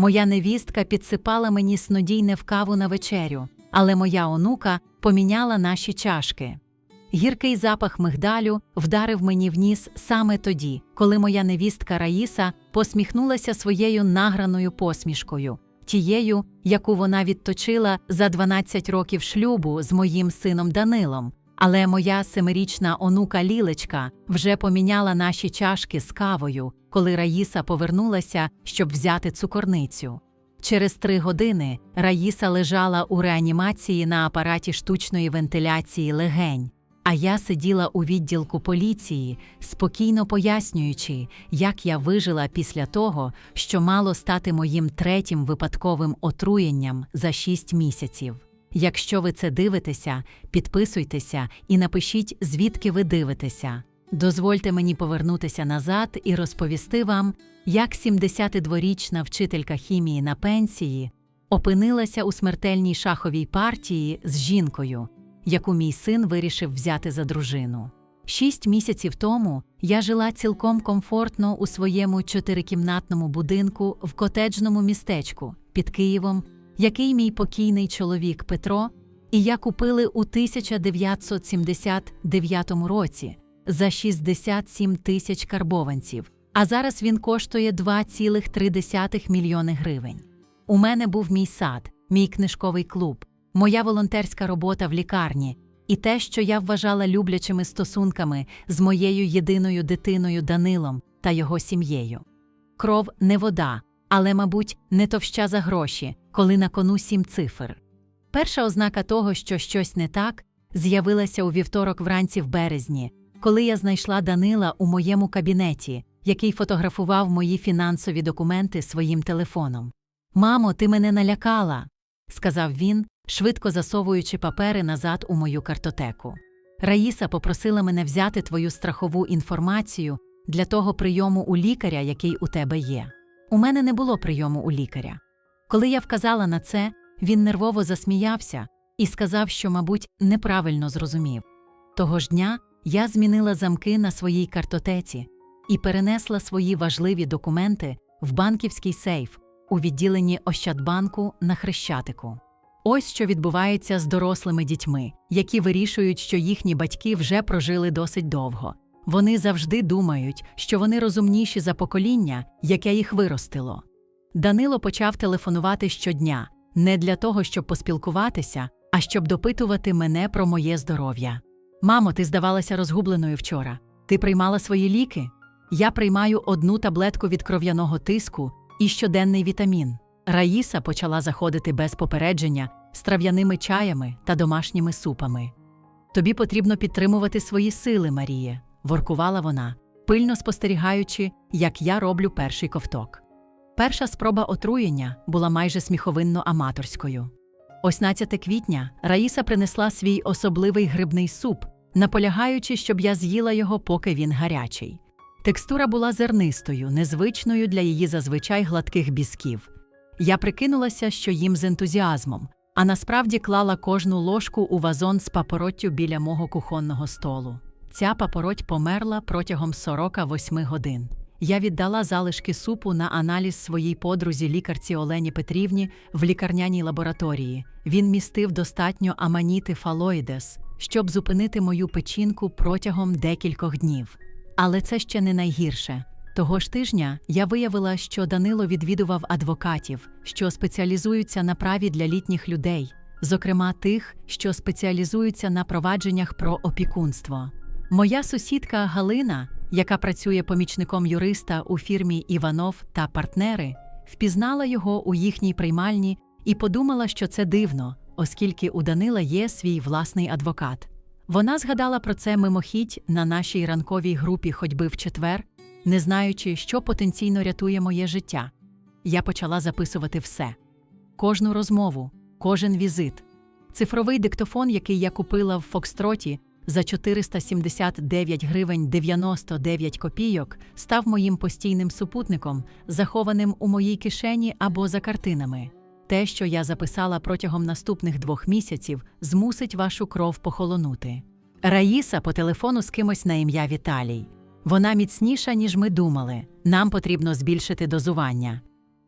Моя невістка підсипала мені снодійне в каву на вечерю, але моя онука поміняла наші чашки. Гіркий запах мигдалю вдарив мені в ніс саме тоді, коли моя невістка Раїса посміхнулася своєю награною посмішкою, тією, яку вона відточила за 12 років шлюбу з моїм сином Данилом. Але моя семирічна онука Лілечка вже поміняла наші чашки з кавою, коли Раїса повернулася, щоб взяти цукорницю. Через три години Раїса лежала у реанімації на апараті штучної вентиляції легень, а я сиділа у відділку поліції, спокійно пояснюючи, як я вижила після того, що мало стати моїм третім випадковим отруєнням за шість місяців. Якщо ви це дивитеся, підписуйтеся і напишіть, звідки ви дивитеся. Дозвольте мені повернутися назад і розповісти вам, як 72-річна вчителька хімії на пенсії опинилася у смертельній шаховій партії з жінкою, яку мій син вирішив взяти за дружину. Шість місяців тому я жила цілком комфортно у своєму чотирикімнатному будинку в котеджному містечку під Києвом, який мій покійний чоловік Петро і я купили у 1979 році за 67 тисяч карбованців, а зараз він коштує 2,3 мільйони гривень. У мене був мій сад, мій книжковий клуб, моя волонтерська робота в лікарні і те, що я вважала люблячими стосунками з моєю єдиною дитиною Данилом та його сім'єю. Кров не вода, але, мабуть, не товща за гроші, коли на кону сім цифр. Перша ознака того, що щось не так, з'явилася у вівторок вранці в березні, коли я знайшла Данила у моєму кабінеті, який фотографував мої фінансові документи своїм телефоном. Мамо, ти мене налякала, сказав він, швидко засовуючи папери назад у мою картотеку. Раїса попросила мене взяти твою страхову інформацію для того прийому у лікаря, який у тебе є. У мене не було прийому у лікаря. Коли я вказала на це, він нервово засміявся і сказав, що, мабуть, неправильно зрозумів. Того ж дня я змінила замки на своїй картотеці і перенесла свої важливі документи в банківський сейф у відділенні Ощадбанку на Хрещатику. Ось що відбувається з дорослими дітьми, які вирішують, що їхні батьки вже прожили досить довго. Вони завжди думають, що вони розумніші за покоління, яке їх виростило. Данило почав телефонувати щодня не для того, щоб поспілкуватися, а щоб допитувати мене про моє здоров'я. Мамо, ти здавалася розгубленою вчора. Ти приймала свої ліки? Я приймаю одну таблетку від кров'яного тиску і щоденний вітамін. Раїса почала заходити без попередження з трав'яними чаями та домашніми супами. Тобі потрібно підтримувати свої сили, Маріє, воркувала вона, пильно спостерігаючи, як я роблю перший ковток. Перша спроба отруєння була майже сміховинно аматорською. 18 квітня Раїса принесла свій особливий грибний суп, наполягаючи, щоб я з'їла його, поки він гарячий. Текстура була зернистою, незвичною для її зазвичай гладких бісків. Я прикинулася, що їм з ентузіазмом, а насправді клала кожну ложку у вазон з папороттю біля мого кухонного столу. Ця папороть померла протягом 48 годин. Я віддала залишки супу на аналіз своїй подрузі лікарці Олені Петрівні в лікарняній лабораторії. Він містив достатньо аманіти фалоїдес, щоб зупинити мою печінку протягом декількох днів. Але це ще не найгірше. Того ж тижня я виявила, що Данило відвідував адвокатів, що спеціалізуються на праві для літніх людей, зокрема тих, що спеціалізуються на провадженнях про опікунство. Моя сусідка Галина, яка працює помічником юриста у фірмі Іванов та партнери, впізнала його у їхній приймальні і подумала, що це дивно, оскільки у Данила є свій власний адвокат. Вона згадала про це мимохідь на нашій ранковій групі ходьби в четвер, не знаючи, що потенційно рятує моє життя. Я почала записувати все: кожну розмову, кожен візит. Цифровий диктофон, який я купила в Фокстроті за 479 гривень 99 копійок, став моїм постійним супутником, захованим у моїй кишені або за картинами. Те, що я записала протягом наступних двох місяців, змусить вашу кров похолонути. Раїса по телефону з кимось на ім'я Віталій. Вона міцніша, ніж ми думали. Нам потрібно збільшити дозування.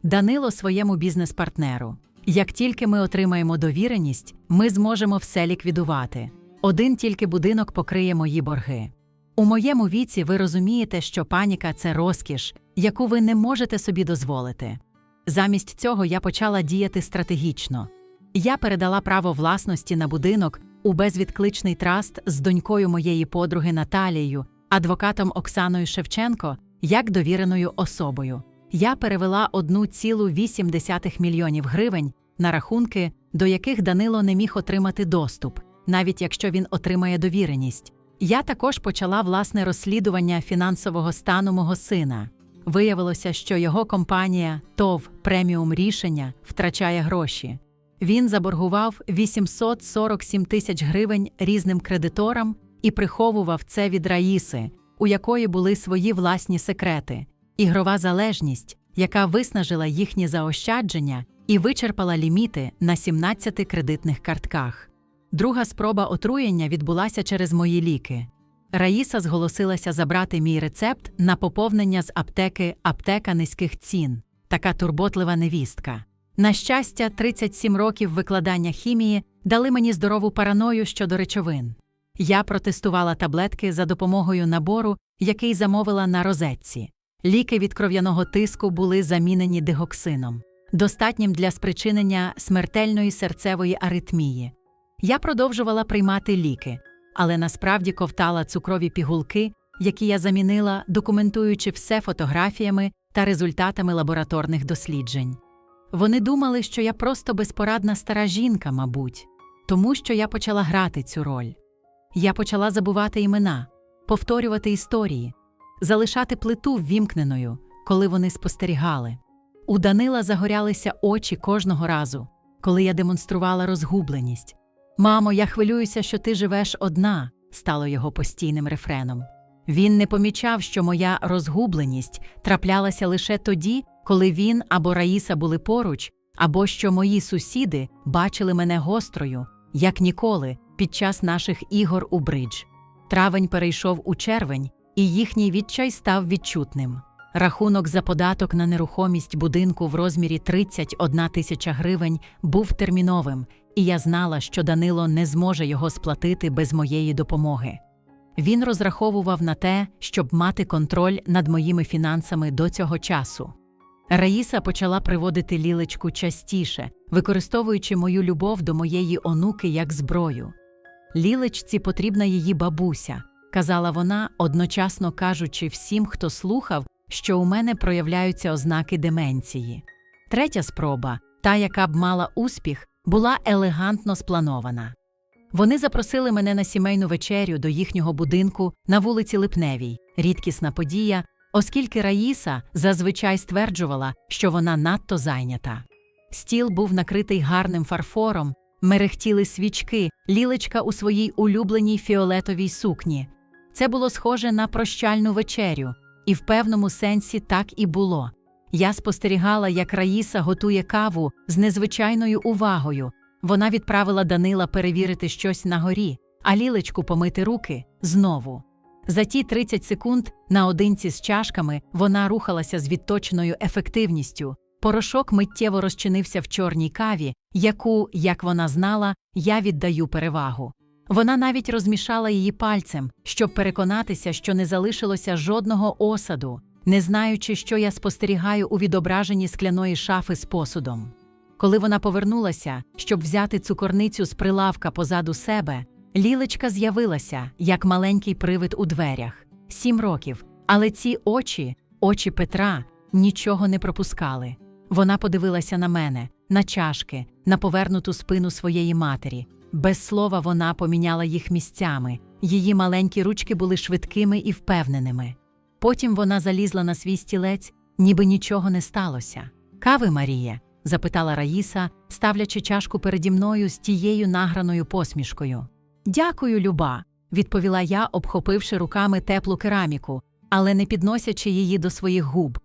Данило своєму бізнес-партнеру. Як тільки ми отримаємо довіреність, ми зможемо все ліквідувати. Один тільки будинок покриє мої борги. У моєму віці ви розумієте, що паніка це розкіш, яку ви не можете собі дозволити. Замість цього я почала діяти стратегічно. Я передала право власності на будинок у безвідкличний траст з донькою моєї подруги Наталією, адвокатом Оксаною Шевченко, як довіреною особою. Я перевела 1,8 мільйонів гривень на рахунки, до яких Данило не міг отримати доступ, навіть якщо він отримає довіреність. Я також почала власне розслідування фінансового стану мого сина. Виявилося, що його компанія ТОВ Преміум Рішення втрачає гроші. Він заборгував 847 тисяч гривень різним кредиторам і приховував це від Раїси, у якої були свої власні секрети, ігрова залежність, яка виснажила їхні заощадження і вичерпала ліміти на 17 кредитних картках. Друга спроба отруєння відбулася через мої ліки. Раїса зголосилася забрати мій рецепт на поповнення з аптеки аптека низьких цін, така турботлива невістка. На щастя, 37 років викладання хімії дали мені здорову параною щодо речовин. Я протестувала таблетки за допомогою набору, який замовила на розетці. Ліки від кров'яного тиску були замінені дигоксином, достатнім для спричинення смертельної серцевої аритмії. Я продовжувала приймати ліки, але насправді ковтала цукрові пігулки, які я замінила, документуючи все фотографіями та результатами лабораторних досліджень. Вони думали, що я просто безпорадна стара жінка, мабуть, тому що я почала грати цю роль. Я почала забувати імена, повторювати історії, залишати плиту ввімкненою, коли вони спостерігали. У Данила загорялися очі кожного разу, коли я демонструвала розгубленість. Мамо, я хвилююся, що ти живеш одна, стало його постійним рефреном. Він не помічав, що моя розгубленість траплялася лише тоді, коли він або Раїса були поруч, або що мої сусіди бачили мене гострою, як ніколи, під час наших ігор у бридж. Травень перейшов у червень, і їхній відчай став відчутним. Рахунок за податок на нерухомість будинку в розмірі 31 тисяча гривень був терміновим, і я знала, що Данило не зможе його сплатити без моєї допомоги. Він розраховував на те, щоб мати контроль над моїми фінансами до цього часу. Раїса почала приводити лілечку частіше, використовуючи мою любов до моєї онуки як зброю. Лілечці потрібна її бабуся, казала вона, одночасно кажучи всім, хто слухав, що у мене проявляються ознаки деменції. Третя спроба, та, яка б мала успіх, була елегантно спланована. Вони запросили мене на сімейну вечерю до їхнього будинку на вулиці Липневій, рідкісна подія, оскільки Раїса зазвичай стверджувала, що вона надто зайнята. Стіл був накритий гарним фарфором, мерехтіли свічки, лілечка у своїй улюбленій фіолетовій сукні. Це було схоже на прощальну вечерю, і в певному сенсі так і було. Я спостерігала, як Раїса готує каву з незвичайною увагою. Вона відправила Данила перевірити щось на горі, а лілечку помити руки знову. За ті 30 секунд наодинці з чашками вона рухалася з відточеною ефективністю. Порошок миттєво розчинився в чорній каві, яку, як вона знала, я віддаю перевагу. Вона навіть розмішала її пальцем, щоб переконатися, що не залишилося жодного осаду, не знаючи, що я спостерігаю у відображенні скляної шафи з посудом. Коли вона повернулася, щоб взяти цукорницю з прилавка позаду себе, лілечка з'явилася, як маленький привид у дверях. Сім років. Але ці очі, очі Петра, нічого не пропускали. Вона подивилася на мене, на чашки, на повернуту спину своєї матері. Без слова вона поміняла їх місцями. Її маленькі ручки були швидкими і впевненими. Потім вона залізла на свій стілець, ніби нічого не сталося. Кави, Марія? запитала Раїса, ставлячи чашку переді мною з тією награною посмішкою. Дякую, люба, відповіла я, обхопивши руками теплу кераміку, але не підносячи її до своїх губ.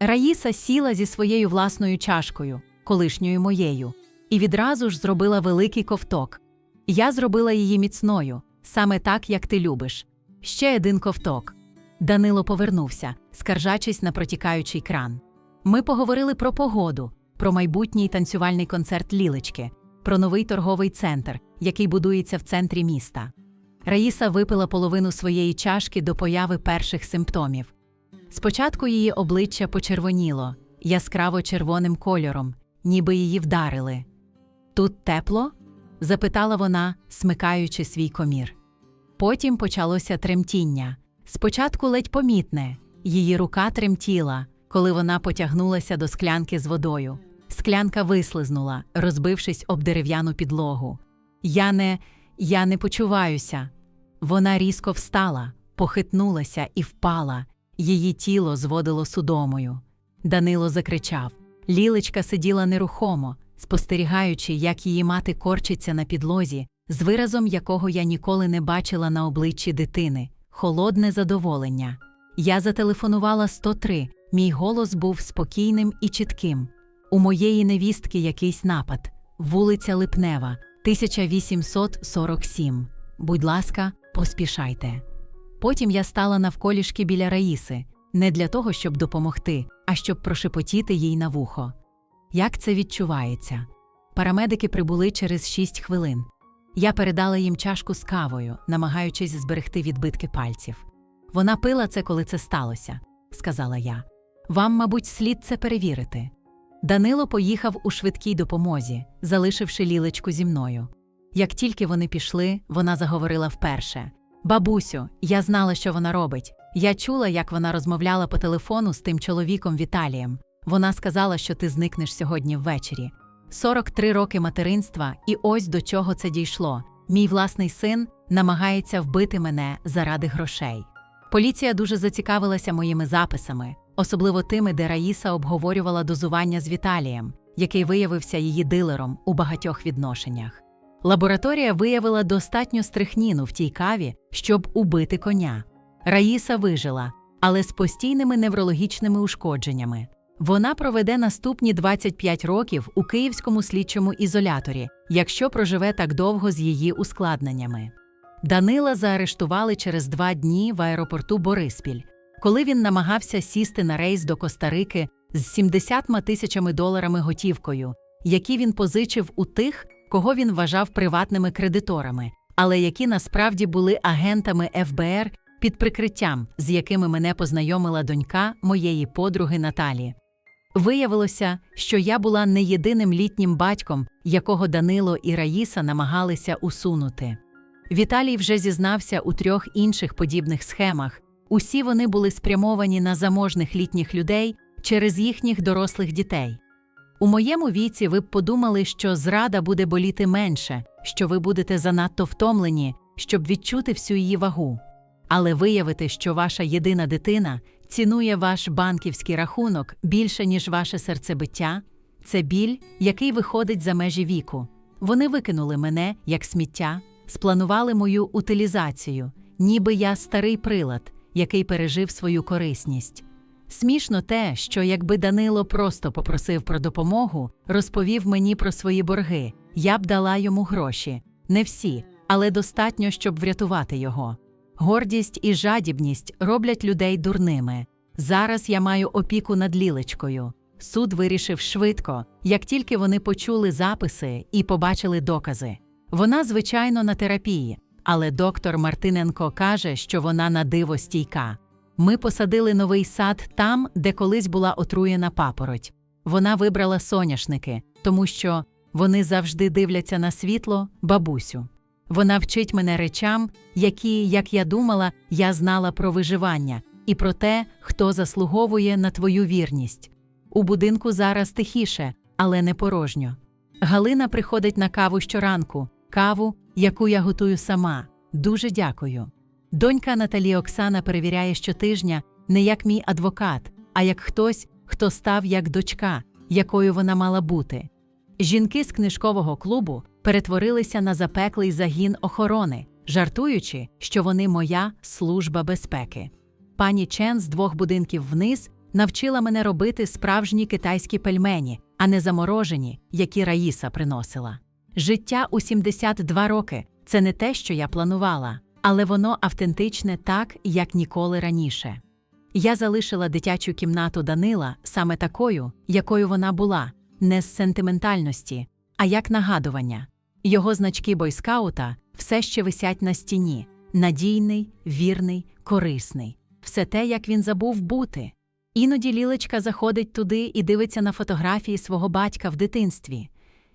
Раїса сіла зі своєю власною чашкою, колишньою моєю, і відразу ж зробила великий ковток. Я зробила її міцною, саме так, як ти любиш. Ще один ковток. Данило повернувся, скаржачись на протікаючий кран. Ми поговорили про погоду, про майбутній танцювальний концерт Лілечки, про новий торговий центр, який будується в центрі міста. Раїса випила половину своєї чашки до появи перших симптомів. Спочатку її обличчя почервоніло, яскраво червоним кольором, ніби її вдарили. Тут тепло? запитала вона, смикаючи свій комір. Потім почалося тремтіння. Спочатку ледь помітне, її рука тремтіла, коли вона потягнулася до склянки з водою. Склянка вислизнула, розбившись об дерев'яну підлогу. Я не, я не почуваюся. Вона різко встала, похитнулася і впала. Її тіло зводило судомою. Данило закричав. Лілечка сиділа нерухомо, спостерігаючи, як її мати корчиться на підлозі, з виразом якого я ніколи не бачила на обличчі дитини холодне задоволення. Я зателефонувала 103, мій голос був спокійним і чітким. У моєї невістки якийсь напад, вулиця Липнева, 1847. Будь ласка, поспішайте. Потім я стала навколішки біля Раїси, не для того, щоб допомогти, а щоб прошепотіти їй на вухо. Як це відчувається? Парамедики прибули через шість хвилин. Я передала їм чашку з кавою, намагаючись зберегти відбитки пальців. Вона пила це, коли це сталося, сказала я. Вам, мабуть, слід це перевірити. Данило поїхав у швидкій допомозі, залишивши лілечку зі мною. Як тільки вони пішли, вона заговорила вперше. Бабусю, я знала, що вона робить. Я чула, як вона розмовляла по телефону з тим чоловіком Віталієм. Вона сказала, що ти зникнеш сьогодні ввечері. 43 роки материнства, і ось до чого це дійшло. Мій власний син намагається вбити мене заради грошей. Поліція дуже зацікавилася моїми записами, особливо тими, де Раїса обговорювала дозування з Віталієм, який виявився її дилером у багатьох відношеннях. Лабораторія виявила достатньо стрихніну в тій каві, щоб убити коня. Раїса вижила, але з постійними неврологічними ушкодженнями. Вона проведе наступні 25 років у київському слідчому ізоляторі, якщо проживе так довго з її ускладненнями. Данила заарештували через два дні в аеропорту Бориспіль, коли він намагався сісти на рейс до Коста-Рики з 70 тисячами доларами готівкою, які він позичив у тих, кого він вважав приватними кредиторами, але які насправді були агентами ФБР під прикриттям, з якими мене познайомила донька моєї подруги Наталі. Виявилося, що я була не єдиним літнім батьком, якого Данило і Раїса намагалися усунути. Віталій вже зізнався у трьох інших подібних схемах. Усі вони були спрямовані на заможних літніх людей через їхніх дорослих дітей. У моєму віці ви б подумали, що зрада буде боліти менше, що ви будете занадто втомлені, щоб відчути всю її вагу. Але виявити, що ваша єдина дитина цінує ваш банківський рахунок більше, ніж ваше серцебиття, це біль, який виходить за межі віку. Вони викинули мене як сміття, спланували мою утилізацію, ніби я старий прилад, який пережив свою корисність. Смішно те, що якби Данило просто попросив про допомогу, розповів мені про свої борги, я б дала йому гроші. Не всі, але достатньо, щоб врятувати його. Гордість і жадібність роблять людей дурними. Зараз я маю опіку над лілечкою. Суд вирішив швидко, як тільки вони почули записи і побачили докази. Вона, звичайно, на терапії, але доктор Мартиненко каже, що вона на диво стійка. Ми посадили новий сад там, де колись була отруєна папороть. Вона вибрала соняшники, тому що вони завжди дивляться на світло, бабусю. Вона вчить мене речам, які, як я думала, я знала про виживання і про те, хто заслуговує на твою вірність. У будинку зараз тихіше, але не порожньо. Галина приходить на каву щоранку, каву, яку я готую сама. Дуже дякую. Донька Наталі Оксана перевіряє щотижня не як мій адвокат, а як хтось, хто став як дочка, якою вона мала бути. Жінки з книжкового клубу перетворилися на запеклий загін охорони, жартуючи, що вони моя служба безпеки. Пані Чен з двох будинків вниз навчила мене робити справжні китайські пельмені, а не заморожені, які Раїса приносила. Життя у 72 роки це не те, що я планувала, але воно автентичне так, як ніколи раніше. Я залишила дитячу кімнату Данила саме такою, якою вона була, не з сентиментальності, а як нагадування. Його значки бойскаута все ще висять на стіні надійний, вірний, корисний. Все те, як він забув бути. Іноді Лілечка заходить туди і дивиться на фотографії свого батька в дитинстві.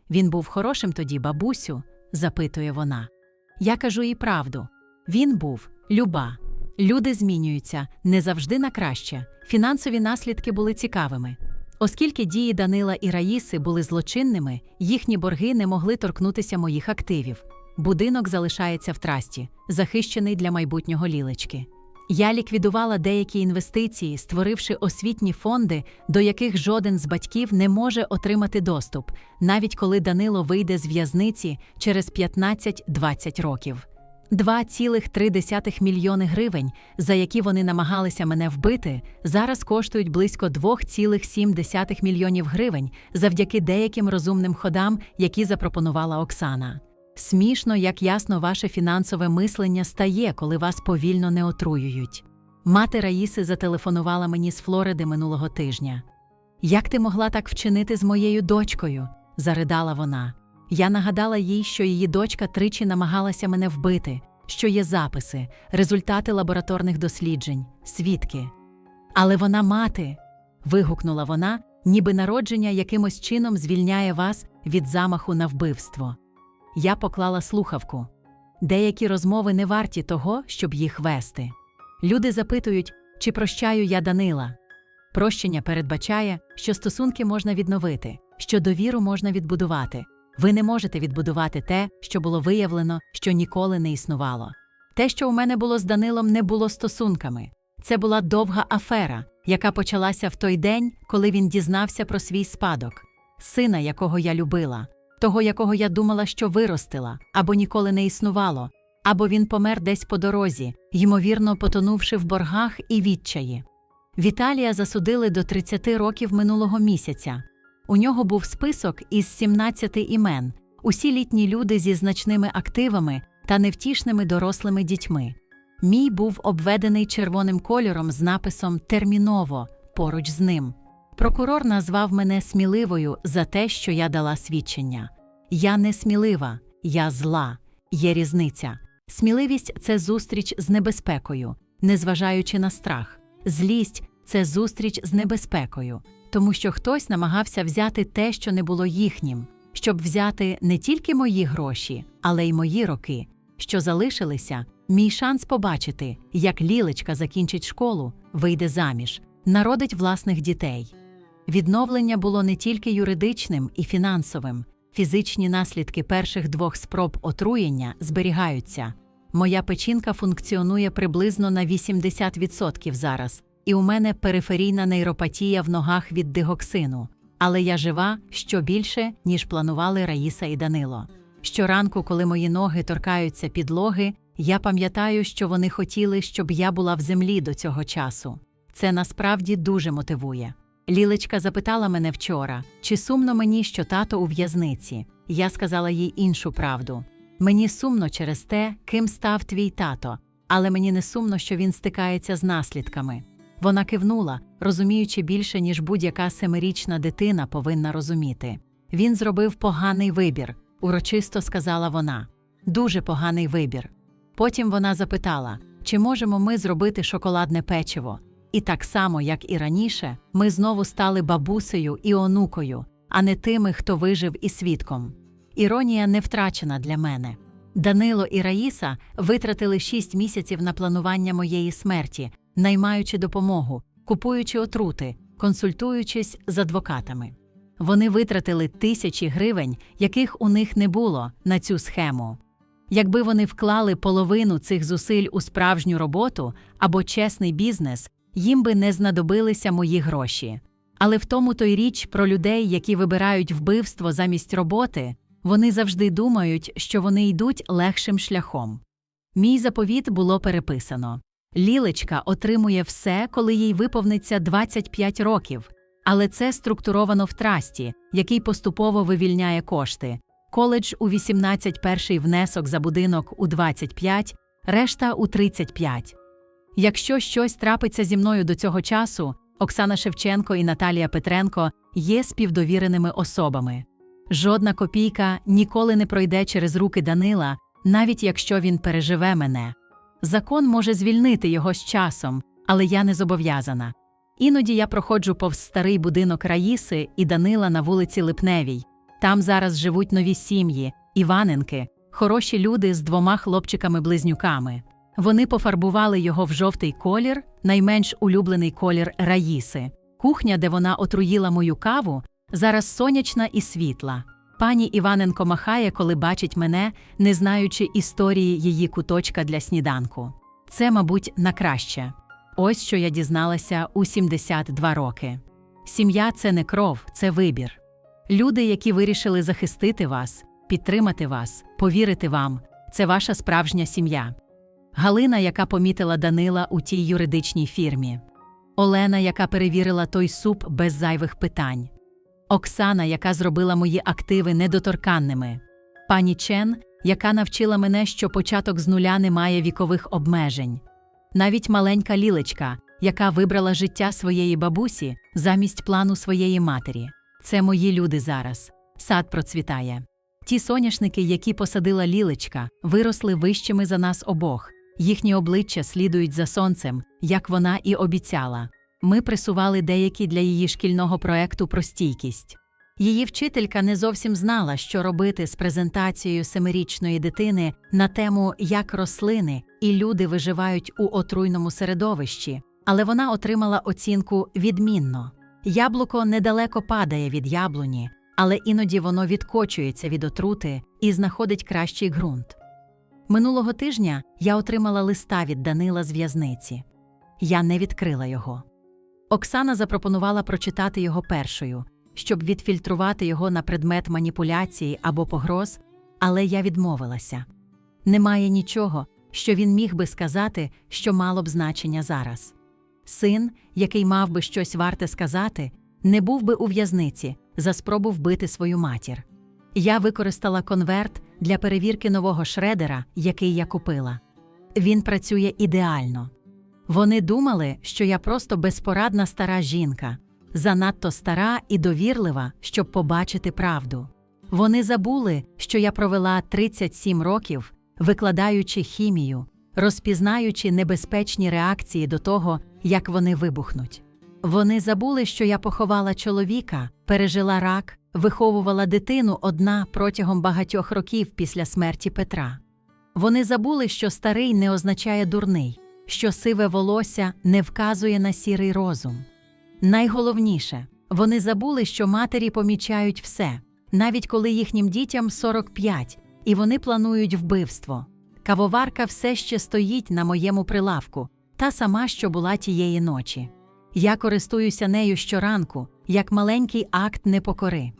Він був хорошим тоді, бабусю, запитує вона. Я кажу їй правду. Він був люба. Люди змінюються не завжди на краще. Фінансові наслідки були цікавими. Оскільки дії Данила і Раїси були злочинними, їхні борги не могли торкнутися моїх активів. Будинок залишається в трасті, захищений для майбутнього лілечки. Я ліквідувала деякі інвестиції, створивши освітні фонди, до яких жоден з батьків не може отримати доступ, навіть коли Данило вийде з в'язниці через 15-20 років. 2,3 мільйони гривень, за які вони намагалися мене вбити, зараз коштують близько 2,7 мільйонів гривень завдяки деяким розумним ходам, які запропонувала Оксана. Смішно, як ясно ваше фінансове мислення стає, коли вас повільно не отруюють. Мати Раїси зателефонувала мені з Флориди минулого тижня. Як ти могла так вчинити з моєю дочкою? заридала вона. Я нагадала їй, що її дочка тричі намагалася мене вбити, що є записи, результати лабораторних досліджень, свідки. Але вона мати. вигукнула вона, ніби народження якимось чином звільняє вас від замаху на вбивство. Я поклала слухавку. Деякі розмови не варті того, щоб їх вести. Люди запитують, чи прощаю я Данила. Прощення передбачає, що стосунки можна відновити, що довіру можна відбудувати. Ви не можете відбудувати те, що було виявлено, що ніколи не існувало. Те, що у мене було з Данилом, не було стосунками. Це була довга афера, яка почалася в той день, коли він дізнався про свій спадок, сина, якого я любила, того, якого я думала, що виростила, або ніколи не існувало, або він помер десь по дорозі, ймовірно, потонувши в боргах і відчаї. Віталія засудили до 30 років минулого місяця. У нього був список із 17 імен, усі літні люди зі значними активами та невтішними дорослими дітьми. Мій був обведений червоним кольором з написом Терміново поруч з ним. Прокурор назвав мене сміливою за те, що я дала свідчення. Я не смілива, я зла, є різниця. Сміливість це зустріч з небезпекою, незважаючи на страх. Злість це зустріч з небезпекою, тому що хтось намагався взяти те, що не було їхнім, щоб взяти не тільки мої гроші, але й мої роки, що залишилися, мій шанс побачити, як лілечка закінчить школу, вийде заміж, народить власних дітей. Відновлення було не тільки юридичним і фінансовим, фізичні наслідки перших двох спроб отруєння зберігаються. Моя печінка функціонує приблизно на 80% зараз, і у мене периферійна нейропатія в ногах від дигоксину. Але я жива що більше, ніж планували Раїса і Данило. Щоранку, коли мої ноги торкаються підлоги, я пам'ятаю, що вони хотіли, щоб я була в землі до цього часу. Це насправді дуже мотивує. Лілечка запитала мене вчора, чи сумно мені, що тато у в'язниці. Я сказала їй іншу правду. Мені сумно через те, ким став твій тато, але мені не сумно, що він стикається з наслідками. Вона кивнула, розуміючи більше, ніж будь-яка семирічна дитина повинна розуміти. Він зробив поганий вибір, урочисто сказала вона. Дуже поганий вибір. Потім вона запитала, чи можемо ми зробити шоколадне печиво. І так само, як і раніше, ми знову стали бабусею і онукою, а не тими, хто вижив і свідком. Іронія не втрачена для мене. Данило і Раїса витратили шість місяців на планування моєї смерті, наймаючи допомогу, купуючи отрути, консультуючись з адвокатами. Вони витратили тисячі гривень, яких у них не було, на цю схему. Якби вони вклали половину цих зусиль у справжню роботу або чесний бізнес, їм би не знадобилися мої гроші. Але в тому то й річ про людей, які вибирають вбивство замість роботи, вони завжди думають, що вони йдуть легшим шляхом. Мій заповіт було переписано. Лілечка отримує все, коли їй виповниться 25 років, але це структуровано в трасті, який поступово вивільняє кошти. Коледж у 18 перший внесок за будинок у 25, решта у 35. Якщо щось трапиться зі мною до цього часу, Оксана Шевченко і Наталія Петренко є співдовіреними особами. Жодна копійка ніколи не пройде через руки Данила, навіть якщо він переживе мене. Закон може звільнити його з часом, але я не зобов'язана. Іноді я проходжу повз старий будинок Раїси і Данила на вулиці Липневій. Там зараз живуть нові сім'ї, Іваненки, хороші люди з двома хлопчиками-близнюками. Вони пофарбували його в жовтий колір, найменш улюблений колір Раїси. Кухня, де вона отруїла мою каву, зараз сонячна і світла. Пані Іваненко махає, коли бачить мене, не знаючи історії її куточка для сніданку. Це, мабуть, на краще. Ось що я дізналася у 72 роки. Сім'я це не кров, це вибір. Люди, які вирішили захистити вас, підтримати вас, повірити вам, це ваша справжня сім'я. Галина, яка помітила Данила у тій юридичній фірмі. Олена, яка перевірила той суп без зайвих питань. Оксана, яка зробила мої активи недоторканними. Пані Чен, яка навчила мене, що початок з нуля не має вікових обмежень. Навіть маленька лілечка, яка вибрала життя своєї бабусі замість плану своєї матері. Це мої люди зараз. Сад процвітає. Ті соняшники, які посадила лілечка, виросли вищими за нас обох. Їхні обличчя слідують за сонцем, як вона і обіцяла. Ми пресували деякі для її шкільного проекту про стійкість. Її вчителька не зовсім знала, що робити з презентацією семирічної дитини на тему як рослини і люди виживають у отруйному середовищі, але вона отримала оцінку відмінно. Яблуко недалеко падає від яблуні, але іноді воно відкочується від отрути і знаходить кращий ґрунт. Минулого тижня я отримала листа від Данила з в'язниці. Я не відкрила його. Оксана запропонувала прочитати його першою, щоб відфільтрувати його на предмет маніпуляції або погроз, але я відмовилася. Немає нічого, що він міг би сказати, що мало б значення зараз. Син, який мав би щось варте сказати, не був би у в'язниці за спробу вбити свою матір. Я використала конверт для перевірки нового шредера, який я купила. Він працює ідеально. Вони думали, що я просто безпорадна стара жінка, занадто стара і довірлива, щоб побачити правду. Вони забули, що я провела 37 років, викладаючи хімію, розпізнаючи небезпечні реакції до того, як вони вибухнуть. Вони забули, що я поховала чоловіка, пережила рак, виховувала дитину одна протягом багатьох років після смерті Петра. Вони забули, що старий не означає дурний, що сиве волосся не вказує на сірий розум. Найголовніше, вони забули, що матері помічають все, навіть коли їхнім дітям 45, і вони планують вбивство. Кавоварка все ще стоїть на моєму прилавку, та сама, що була тієї ночі. Я користуюся нею щоранку, як маленький акт непокори.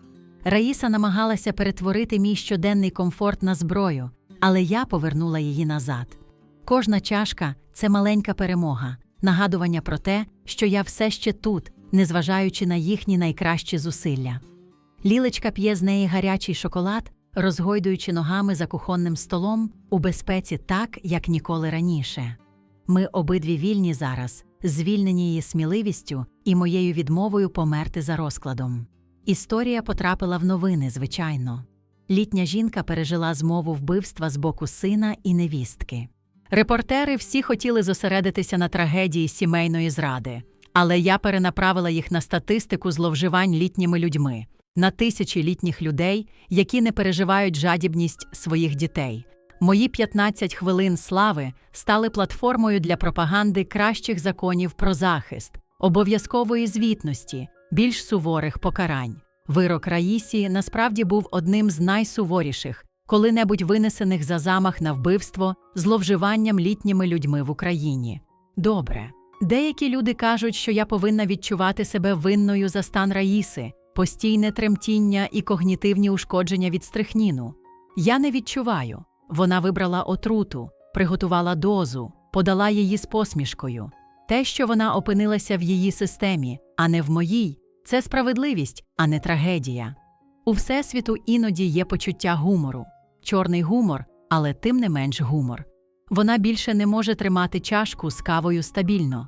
Раїса намагалася перетворити мій щоденний комфорт на зброю, але я повернула її назад. Кожна чашка це маленька перемога, нагадування про те, що я все ще тут, незважаючи на їхні найкращі зусилля. Лілечка п'є з неї гарячий шоколад, розгойдуючи ногами за кухонним столом у безпеці так, як ніколи раніше. Ми обидві вільні зараз, звільнені її сміливістю і моєю відмовою померти за розкладом. Історія потрапила в новини, звичайно. Літня жінка пережила змову вбивства з боку сина і невістки. Репортери всі хотіли зосередитися на трагедії сімейної зради, але я перенаправила їх на статистику зловживань літніми людьми, на тисячі літніх людей, які не переживають жадібність своїх дітей. Мої 15 хвилин слави стали платформою для пропаганди кращих законів про захист, обов'язкової звітності, більш суворих покарань. Вирок Раїсі насправді був одним з найсуворіших, коли-небудь винесених за замах на вбивство зловживанням літніми людьми в Україні. Добре. Деякі люди кажуть, що я повинна відчувати себе винною за стан Раїси, постійне тремтіння і когнітивні ушкодження від стрихніну. Я не відчуваю. Вона вибрала отруту, приготувала дозу, подала її з посмішкою. Те, що вона опинилася в її системі, а не в моїй, це справедливість, а не трагедія. У Всесвіту іноді є почуття гумору, чорний гумор, але тим не менш гумор. Вона більше не може тримати чашку з кавою стабільно.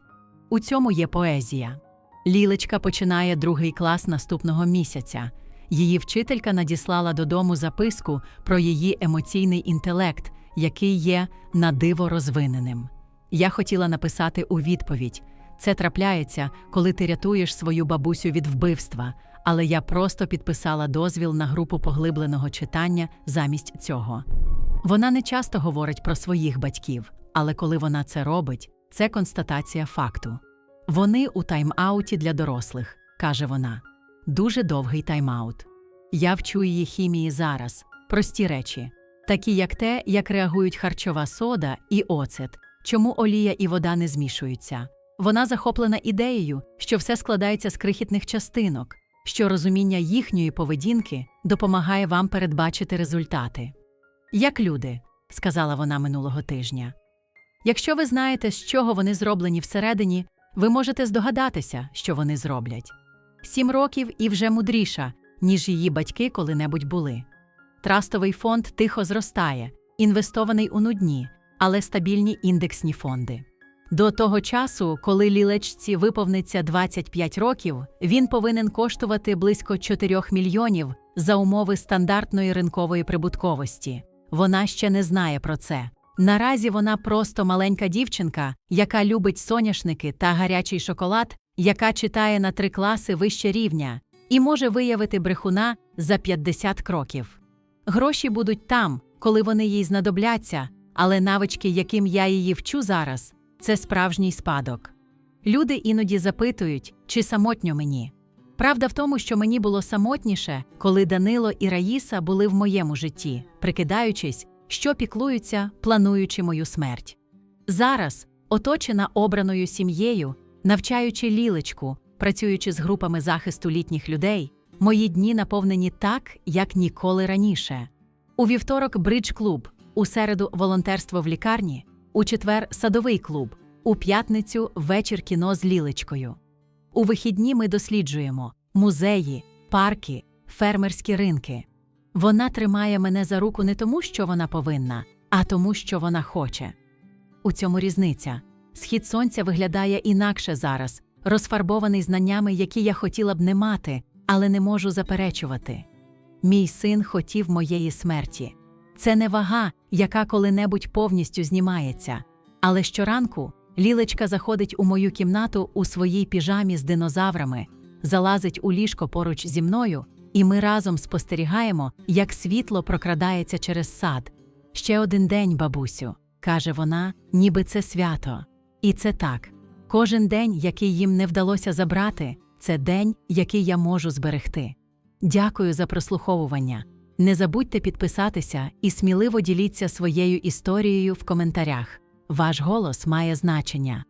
У цьому є поезія. Лілечка починає другий клас наступного місяця. Її вчителька надіслала додому записку про її емоційний інтелект, який є на диво розвиненим. Я хотіла написати у відповідь: це трапляється, коли ти рятуєш свою бабусю від вбивства, але я просто підписала дозвіл на групу поглибленого читання замість цього. Вона не часто говорить про своїх батьків, але коли вона це робить, це констатація факту. Вони у тайм-ауті для дорослих, каже вона. Дуже довгий тайм-аут. Я вчу її хімії зараз, прості речі, такі як те, як реагують харчова сода і оцет, чому олія і вода не змішуються. Вона захоплена ідеєю, що все складається з крихітних частинок, що розуміння їхньої поведінки допомагає вам передбачити результати. Як люди, сказала вона минулого тижня. Якщо ви знаєте, з чого вони зроблені всередині, ви можете здогадатися, що вони зроблять. Сім років і вже мудріша, ніж її батьки коли-небудь були. Трастовий фонд тихо зростає, інвестований у нудні, але стабільні індексні фонди. До того часу, коли лілечці виповниться 25 років, він повинен коштувати близько 4 мільйонів за умови стандартної ринкової прибутковості. Вона ще не знає про це. Наразі вона просто маленька дівчинка, яка любить соняшники та гарячий шоколад, яка читає на три класи вище рівня і може виявити брехуна за 50 кроків. Гроші будуть там, коли вони їй знадобляться, але навички, яким я її вчу зараз, це справжній спадок. Люди іноді запитують, чи самотньо мені. Правда в тому, що мені було самотніше, коли Данило і Раїса були в моєму житті, прикидаючись, що піклуються, плануючи мою смерть. Зараз, оточена обраною сім'єю, навчаючи лілечку, працюючи з групами захисту літніх людей, мої дні наповнені так, як ніколи раніше. У вівторок бридж клуб, у середу волонтерство в лікарні, у четвер садовий клуб, у п'ятницю вечір кіно з лілечкою. У вихідні ми досліджуємо музеї, парки, фермерські ринки. Вона тримає мене за руку не тому, що вона повинна, а тому, що вона хоче. У цьому різниця. Схід сонця виглядає інакше зараз, розфарбований знаннями, які я хотіла б не мати, але не можу заперечувати. Мій син хотів моєї смерті. Це не вага, яка коли-небудь повністю знімається. Але щоранку лілечка заходить у мою кімнату у своїй піжамі з динозаврами, залазить у ліжко поруч зі мною, і ми разом спостерігаємо, як світло прокрадається через сад. Ще один день, бабусю, каже вона, ніби це свято. І це так. Кожен день, який їм не вдалося забрати, це день, який я можу зберегти. Дякую за прослуховування. Не забудьте підписатися і сміливо діліться своєю історією в коментарях. Ваш голос має значення.